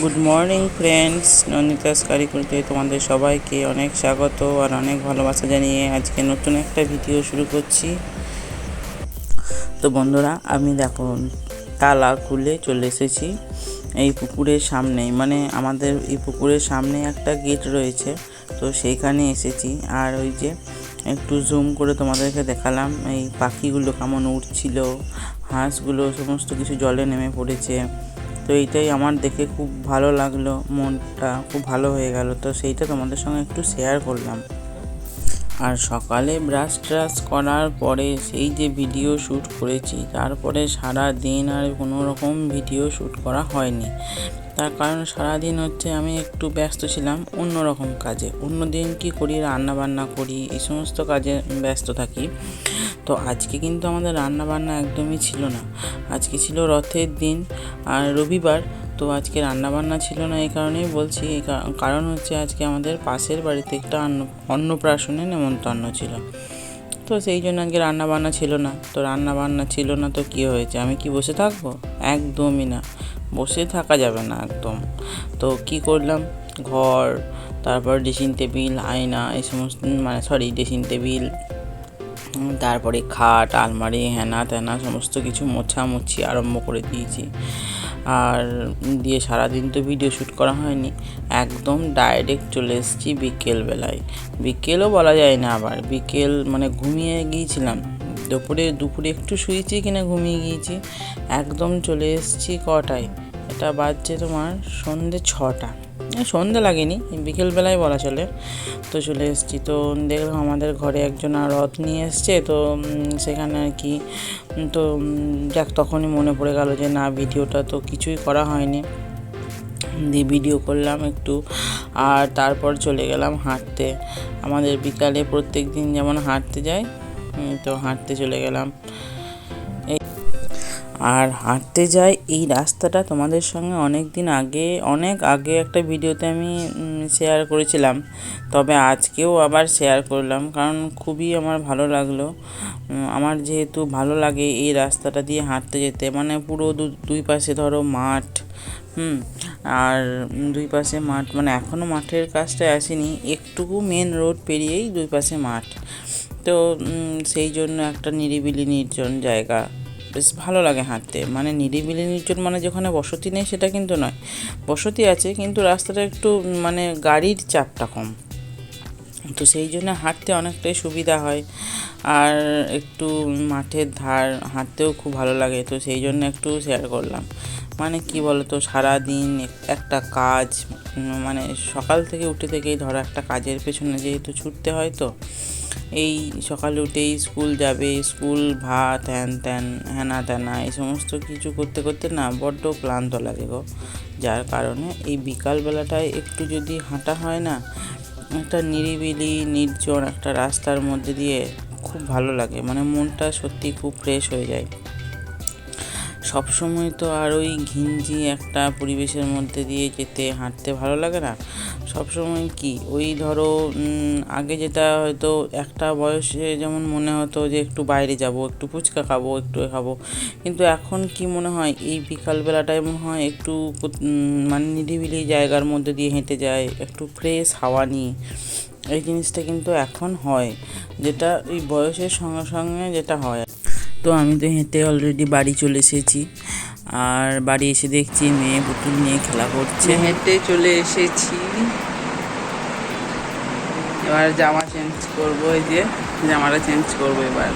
Good morning friends নন্দিতাস কারিকুলতে তোমাদের সবাইকে অনেক স্বাগত আর অনেক ভালোবাসা জানিয়ে আজকে নতুন একটা ভিডিও শুরু করছি। তো বন্ধুরা, আমি দেখো, তালা খুলে চলে এসেছি এই পুকুরের সামনেই। মানে আমাদের এই পুকুরের সামনে একটা গেট রয়েছে, তো সেইখানে এসেছি। আর ওই যে একটু জুম করে তোমাদেরকে দেখালাম, এই পাখিগুলো কেমন উঠছিল হাঁসগুলো সমস্ত কিছু জলে নেমে পড়েছে। তো এইটাই আমার দেখে খুব ভালো লাগল, মনটা খুব ভালো হয়ে গেল। তো সেইটা তোমাদের সঙ্গে একটু শেয়ার করলাম। আর সকালে ব্রাশ ট্রাশ করার পরে সেই যে ভিডিও শ্যুট করেছি, তারপরে সারা দিন আর কোনো রকম ভিডিও শ্যুট করা হয়নি। তার কারণ সারাদিন হচ্ছে আমি একটু ব্যস্ত ছিলাম অন্য রকম কাজে। অন্য দিন কি করি রান্না বান্না করি, এই সমস্ত কাজে ব্যস্ত থাকি। তো আজকে কিন্তু আমাদের রান্না বান্না একদমই ছিল না। আজকে ছিল রথের দিন আর রবিবার, তো আজকে রান্না বান্না ছিল না এই কারণেই বলছি কারণ হচ্ছে আজকে আমাদের পাশের বাড়িতে একটা অন্ন অন্নপ্রাশনে নেমন্তন্ন ছিল। তো সেই জন্য আজকে রান্না বান্না ছিল না। তো রান্না বান্না ছিল না তো কী হয়েছে? আমি কি বসে থাকব? একদমই না। বসে থাকা যাবে না একদম। তো কি করলাম? ঘর, তারপর ড্রেসিং টেবিল আয়না, এই সমস্ত মানে সরি ড্রেসিং টেবিল তারপরে খাট, আলমারি, হেনা তেনা সমস্ত কিছু মোছামুছি আরম্ভ করে দিয়েছি। আর দিয়ে সারাদিন তো ভিডিও শ্যুট করা হয়নি। একদম ডাইরেক্ট চলে এসেছি বিকেলবেলায়। বিকেলও বলা যায় না আবার। বিকেল মানে ঘুমিয়ে গিয়েছিলাম। দুপুরে দুপুরে একটু শুয়েছি কিনা ঘুমিয়ে গিয়েছি। একদম চলে এসেছি কটায়? এটা বাজছে তোমার সন্ধে ছটা। সন্ধে লাগেনি, বিকেলবেলায় বলা চলে। তো চলে এসেছি। তো দেখলাম আমাদের ঘরে একজন আর রথ নিয়ে এসছে। তো সেখানে আর কি তো যাক, তখনই মনে পড়ে গেল যে না, ভিডিওটা তো কিছুই করা হয়নি। দিয়ে ভিডিও করলাম একটু, আর তারপর চলে গেলাম হাঁটতে। আমাদের বিকালে প্রত্যেক দিন যেমন হাঁটতে যাই তো হাঁটতে চলে গেলাম। আর হাঁটতে যাই, এই রাস্তাটা তোমাদের সঙ্গে অনেক দিন আগে, অনেক আগে একটা ভিডিওতে আমি শেয়ার করেছিলাম। তবে আজকেও আবার শেয়ার করলাম, কারণ খুবই আমার ভালো লাগল। আমার যেহেতু ভালো লাগে এই রাস্তাটা দিয়ে হাঁটতে যেতে মানে পুরো দুই পাশে ধরো মাঠ, হুম, আর দুই পাশে মাঠ মানে এখনও মাঠের কাজটায় আসেনি, একটুকু মেন রোড পেরিয়েই দুই পাশে মাঠ। তো সেই জন্য একটা নিরিবিলি নির্জন জায়গা। বেশ ভালো লাগে হাঁটতে। মানে নিরিবিলি নির্জন মানে যেখানে বসতি নেই সেটা কিন্তু নয়। বসতি আছে কিন্তু রাস্তাটা একটু মানে গাড়ির চাপটা কম। তো সেই জন্য হাঁটতে অনেকটাই সুবিধা হয়। আর একটু মাঠের ধার হাঁটতেও খুব ভালো লাগে। তো সেই জন্য একটু শেয়ার করলাম। মানে কি বলতো, সারাদিন একটা কাজ মানে সকাল থেকে উঠে থেকেই ধরো একটা কাজের পেছনে যেহেতু ছুটতে হয় তো এই সকালে উঠেই স্কুল যাবে, স্কুল ভাত, হ্যান ত্যান, হ্যানা ত্যানা, এই সমস্ত কিছু করতে করতে না বড্ড ক্লান্ত লাগে গো। যার কারণে এই বিকালবেলাটায় একটু যদি হাঁটা হয় না, একটা নিরিবিলি, নির্জন একটা রাস্তার মধ্যে দিয়ে খুব ভালো লাগে। মানে মনটা সত্যি খুব ফ্রেশ হয়ে যায়। সবসময় তো আর ওই ঘিঞ্জি একটা পরিবেশের মধ্যে দিয়ে যেতে হাঁটতে ভালো লাগে না। সবসময় কি? ওই ধরো আগে যেটা হয়তো একটা বয়সে যেমন মনে হতো যে একটু বাইরে যাব, একটু ফুচকা খাব, একটু খাব, কিন্তু এখন কি মনে হয় এই বিকালবেলাটায় মনে হয় একটু মানে নিরিবিলি জায়গার মধ্যে দিয়ে হেঁটে যায়, একটু ফ্রেশ হাওয়া নিয়ে। এই জিনিসটা কিন্তু এখন হয়, যেটা এই বয়সের সঙ্গে সঙ্গে যেটা হয়। তো আমি তো হেঁটে অলরেডি বাড়ি চলে এসেছি। আর বাড়ি এসে দেখছি মেয়ে পুতুল নিয়ে খেলা করছে। হেঁটে চলে এসেছি। এবার জামা চেঞ্জ করব এই যে জামাটা চেঞ্জ করব এবার।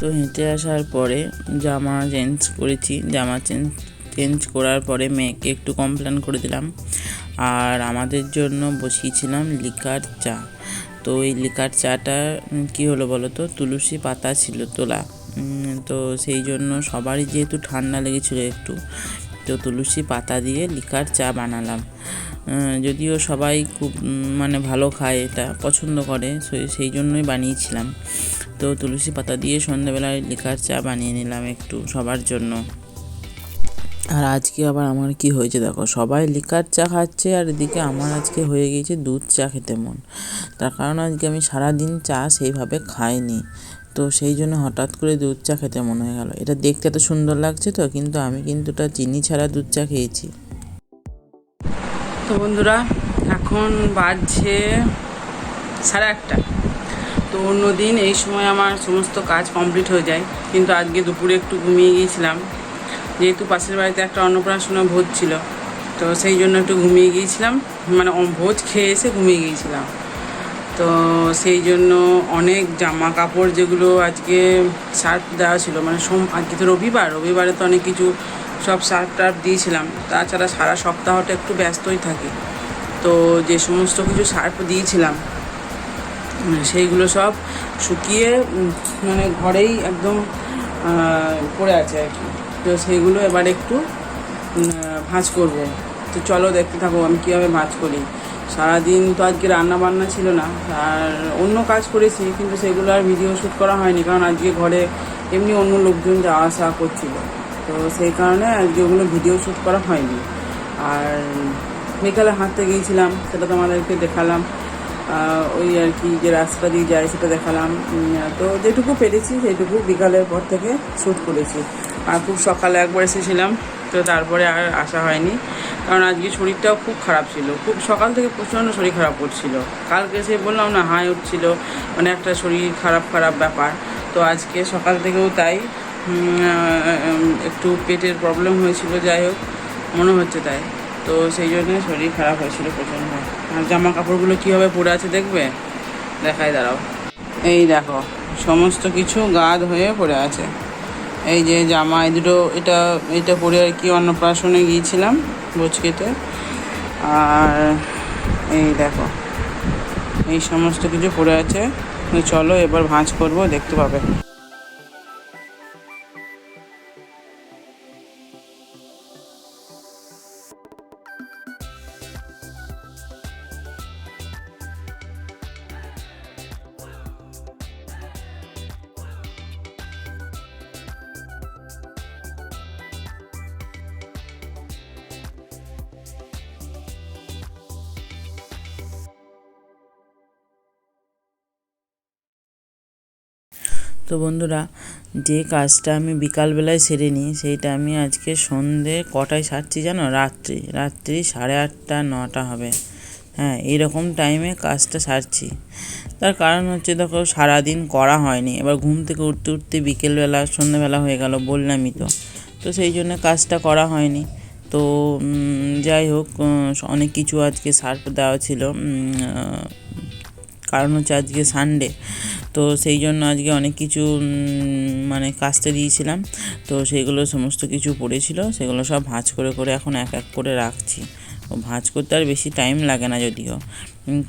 তো হেঁটে আসার পরে জামা চেঞ্জ করেছি। জামা চেঞ্জ চেঞ্জ করার পরে মেয়েকে একটু কমপ্লেন করে দিলাম। আর আমাদের জন্য বসিয়েছিলাম লিকার চা। তো এই লিকার চাটা কী হলো বলো তো? তুলসী পাতা ছিল তোলা। তো সেই জন্য সবারই যেহেতু ঠান্ডা লেগেছিলো একটু, তো তুলসী পাতা দিয়ে লিকার চা বানালাম। যদিও সবাই খুব মানে ভালো খায় এটা, পছন্দ করে সেই জন্যই বানিয়েছিলাম। তো তুলসী পাতা দিয়ে সন্ধ্যাবেলায় লিকার চা বানিয়ে নিলাম একটু সবার জন্য। আর আজকে আবার আমার কি হয়েছে দেখো, সবাই লিকার চা খাচ্ছে আর এদিকে আমার আজকে হয়ে গিয়েছে দুধ চা খেতে মন। তার কারণ আজকে আমি সারাদিন চা সেইভাবে খাইনি। তো সেই জন্য হঠাৎ করে দুধ চা খেতে মনে হয়ে গেল। এটা দেখতে এত সুন্দর লাগছে তো, কিন্তু আমি কিন্তু ওটা চিনি ছাড়া দুধ চা খেয়েছি। তো বন্ধুরা, এখন বাজছে সাড়ে আটটা। তো অন্য দিন এই সময় আমার সমস্ত কাজ কমপ্লিট হয়ে যায়। কিন্তু আজকে দুপুরে একটু ঘুমিয়ে গিয়েছিলাম। যেহেতু পাশের বাড়িতে একটা অন্নপ্রাশনা ভোজ ছিল, তো সেই জন্য একটু ঘুমিয়ে গিয়েছিলাম। মানে ভোজ খেয়ে এসে ঘুমিয়ে গিয়েছিলাম। তো সেই জন্য অনেক জামা কাপড় যেগুলো আজকে সার্ফ দেওয়া ছিল মানে সোম, আজকে তো রবিবার, রবিবারে তো অনেক কিছু সব সার্ফ টার্ফ দিয়েছিলাম। তাছাড়া সারা সপ্তাহটা একটু ব্যস্তই থাকি। তো যে সমস্ত কিছু সার্ফ দিয়েছিলাম সেইগুলো সব শুকিয়ে মানে ঘরেই একদম পড়ে আছে আর কি। তো সেইগুলো এবার একটু ভাঁজ করব। তো চলো দেখতে থাকো আমি কীভাবে ভাঁজ করি। সারাদিন তো আজকে রান্না বান্না ছিল না, আর অন্য কাজ করেছি, কিন্তু সেগুলো আর ভিডিও শ্যুট করা হয়নি, কারণ আজকে ঘরে এমনি অন্য লোকজন যাওয়া আসা করছিল। তো সেই কারণে আজকে ওগুলো ভিডিও শ্যুট করা হয়নি। আর বিকালে হাঁটতে গিয়েছিলাম, সেটা তোমাদেরকে দেখালাম। ওই আর কি যে রাস্তা দিয়ে যায় সেটা দেখালাম। তো যেটুকু পেরেছি সেটুকু বিকালের পর থেকে শ্যুট করেছি। আর খুব সকালে একবার এসেছিলাম, তো তারপরে আর আসা হয়নি। কারণ আজকে শরীরটাও খুব খারাপ ছিল। খুব সকাল থেকে প্রচণ্ড শরীর খারাপ করছিল। কালকে সে বললাম, না, হাই উঠছিল। মানে একটা শরীর খারাপ খারাপ ব্যাপার। তো আজকে সকাল থেকেও তাই একটু পেটের প্রবলেম হয়েছিল, যাই হোক, মনে হচ্ছে তাই। তো সেই জন্য শরীর খারাপ হয়েছিল প্রচণ্ড। আর জামা কাপড়গুলো কীভাবে পরে আছে দেখবে? দেখাই, দাঁড়াও। এই দেখো, সমস্ত কিছু গাদ হয়ে পড়ে আছে। এই যে জামা, এই দুটো, এটা এটা পরে আর কি অন্নপ্রাশনে গিয়েছিলাম বচকেতে। আর এই দেখো, এই সমস্ত কিছু পড়ে আছে। চলো এবার ভাঁজ করব, দেখতে পাবে। তো বন্ধুরা, যে কাজটা আমি বিকালবেলায় সেরে নিই, সেইটা আমি আজকে সন্ধে কটায় সারছি জানো? রাত্রি রাত্রি সাড়ে আটটা, নটা হবে। হ্যাঁ এইরকম টাইমে কাজটা সারছি। তার কারণ হচ্ছে দেখো, সারাদিন করা হয়নি। এবার ঘুম থেকে উঠতে উঠতে বিকেলবেলা সন্ধ্যেবেলা হয়ে গেল বললামই তো। তো সেই জন্য কাজটা করা হয়নি। তো যাই হোক অনেক কিছু আজকে সার্ফ দেওয়া ছিল। কারণ হচ্ছে আজকে সানডে তো সেই জন্য আজকে অনেক কিছু মানে কাচতে দিয়েছিলাম। তো সেইগুলো সমস্ত কিছু পড়েছিল, সেগুলো সব ভাঁজ করে করে এখন এক এক করে রাখছি। ভাঁজ করতে আর বেশি টাইম লাগে না যদিও।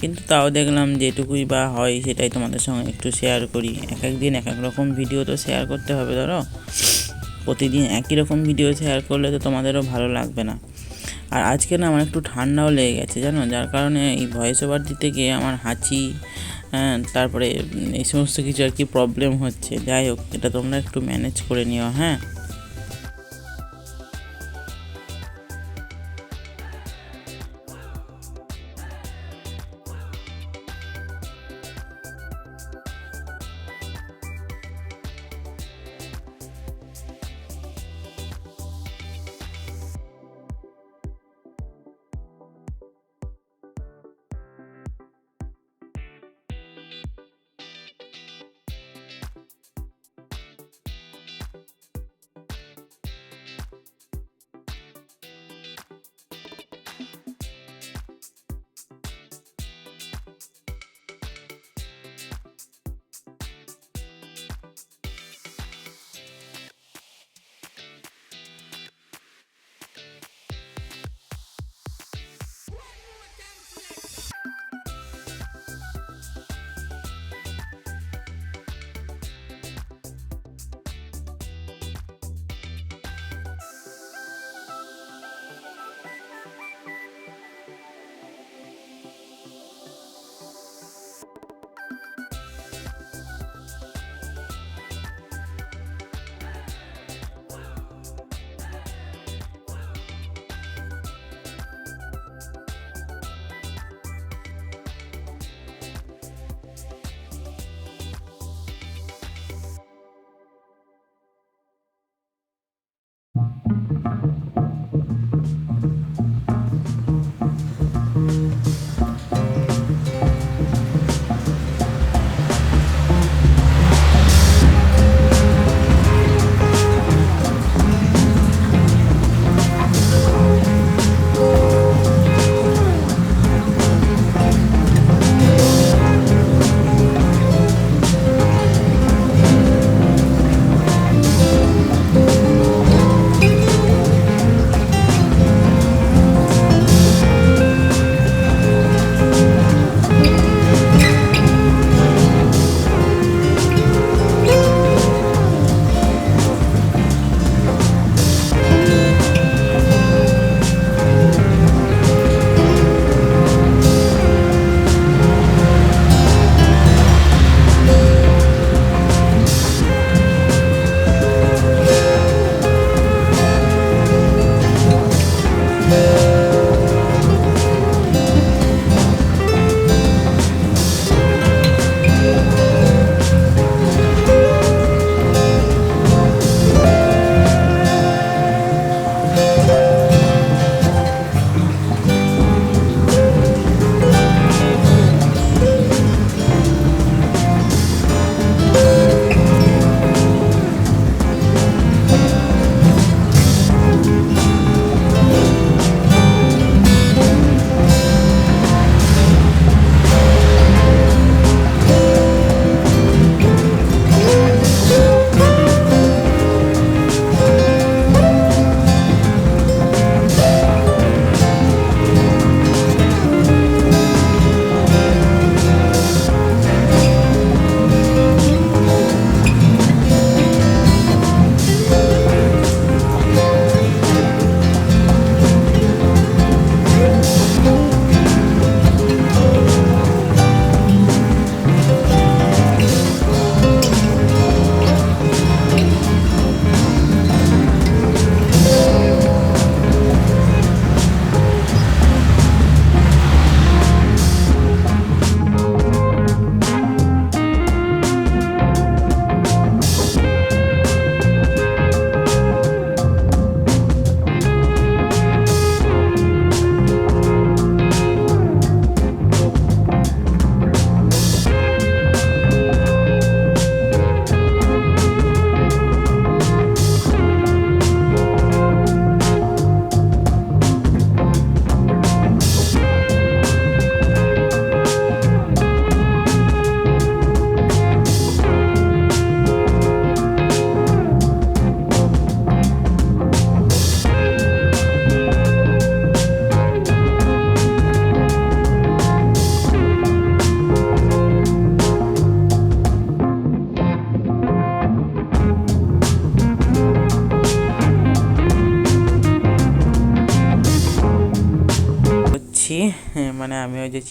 কিন্তু তাও দেখলাম যেটুকুই বা হয় সেটাই তোমাদের সঙ্গে একটু শেয়ার করি। এক এক দিন এক এক রকম ভিডিও তো শেয়ার করতে হবে ধরো। প্রতিদিন একই রকম ভিডিও শেয়ার করলে তো তোমাদেরও ভালো লাগবে না। আর আজকে না আমার একটু ঠান্ডাও লেগে গেছে, জানো? যার কারণে এই ভয়েস ওভার দিতে গিয়ে আমার হাঁচি হ্যাঁ তারপরে এই সমস্ত কিছু আর কি প্রবলেম হচ্ছে। যাই হোক, এটা তোমরা একটু ম্যানেজ করে নিও হ্যাঁ?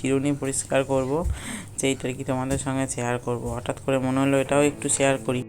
চিরুনি পরিষ্কার করব আর কি তোমাদের সঙ্গে শেয়ার করব। হঠাৎ করে মনে হলো এটাও একটু শেয়ার করি।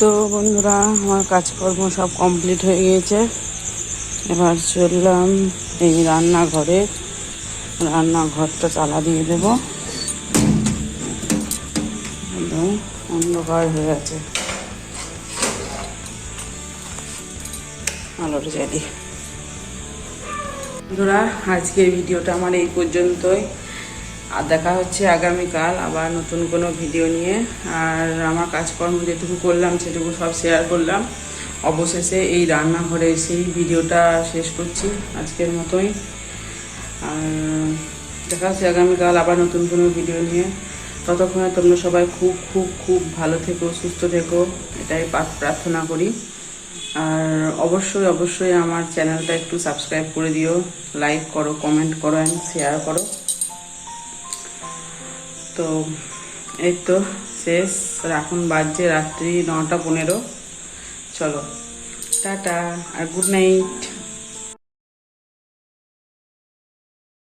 তো বন্ধুরা, আমার কাজকর্ম সব কমপ্লিট হয়ে গিয়েছে। এবার চললাম এই রান্নাঘরে। রান্নাঘরটা চালা দিয়ে দেব। অন্ধকার হয়ে আছে। আলোটা জ্বালি বন্ধুরা, আজকের ভিডিওটা আমার এই পর্যন্তই। আর দেখা হচ্ছে আগামীকাল আবার নতুন কোনো ভিডিও নিয়ে। আর আমার কাজকর্ম যেটুকু করলাম, সেটুকু সব শেয়ার করলাম। অবশেষে এই রান্নাঘরে সেই ভিডিওটা শেষ করছি আজকের মতোই। আর দেখা হচ্ছে আগামীকাল আবার নতুন কোনো ভিডিও নিয়ে। ততক্ষণে তোমরা সবাই খুব খুব খুব ভালো থেকো, সুস্থ থেকো, এটাই প্রার্থনা করি। আর অবশ্যই অবশ্যই আমার চ্যানেলটা একটু সাবস্ক্রাইব করে দিও। লাইক করো কমেন্ট করো অ্যান্ড শেয়ার করো। তো এই তো শেষ। আর এখন বাজছে রাত্রি নটা পনেরো। চলো, টাটা, আর গুড নাইট